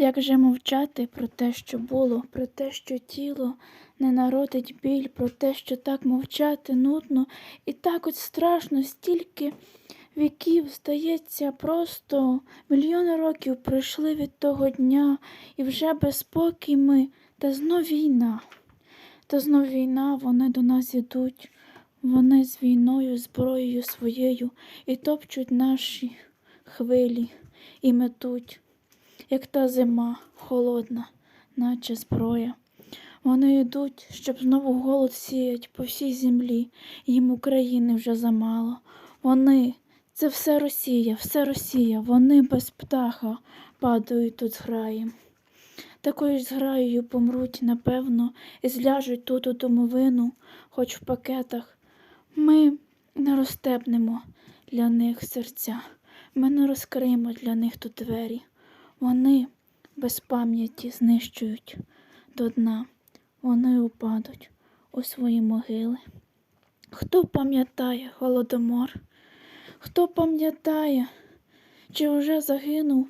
Як же мовчати про те, що було, про те, що тіло не народить біль, про те, що так мовчати нудно, і так от страшно, стільки віків, здається, просто мільйони років пройшли від того дня, і вже безспокій ми, та знов війна. Та знов війна, вони до нас ідуть, вони з війною, зброєю своєю, і топчуть наші хвилі, і метуть як та зима, холодна, наче зброя. Вони йдуть, щоб знову голод сіять по всій землі, їм України вже замало. Вони, це все Росія, все Росія, вони без птаха падають тут зграєм. Такою ж зграєю помруть, напевно, і зляжуть тут у домовину, хоч в пакетах. Ми не розстебнемо для них серця, ми не розкриємо для них тут двері. Вони без пам'яті знищують до дна, вони упадуть у свої могили. Хто пам'ятає голодомор? Хто пам'ятає, чи вже загинув,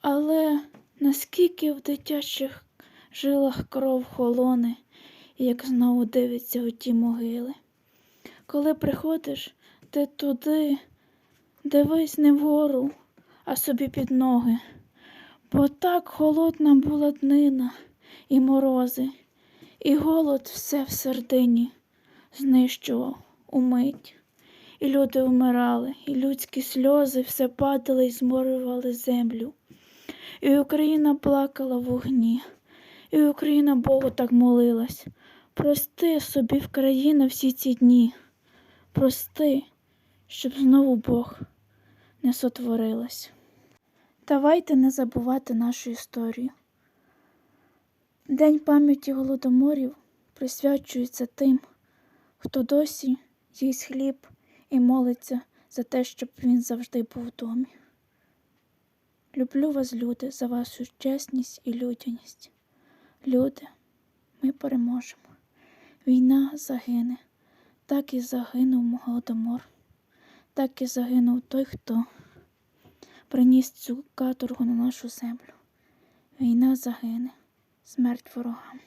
але наскільки в дитячих жилах кров холоне, як знову дивиться у ті могили? Коли приходиш ти туди, дивись не вгору, а собі під ноги. Бо так холодна була днина і морози, і голод все в сердині знищував умить. І люди вмирали, і людські сльози все падали і зморювали землю. І Україна плакала в огні, і Україна Богу так молилась. Прости собі в країна всі ці дні. Прости, щоб знову Бог не сотворилась. Давайте не забувати нашу історію. День пам'яті голодоморів присвячується тим, хто досі їсть хліб і молиться за те, щоб він завжди був в домі. Люблю вас, люди, за вашу чесність і людяність. Люди, ми переможемо. Війна загине, так і загинув голодомор, так і загинув той, хто приніс цю каторгу на нашу землю. Війна загине, смерть ворогам.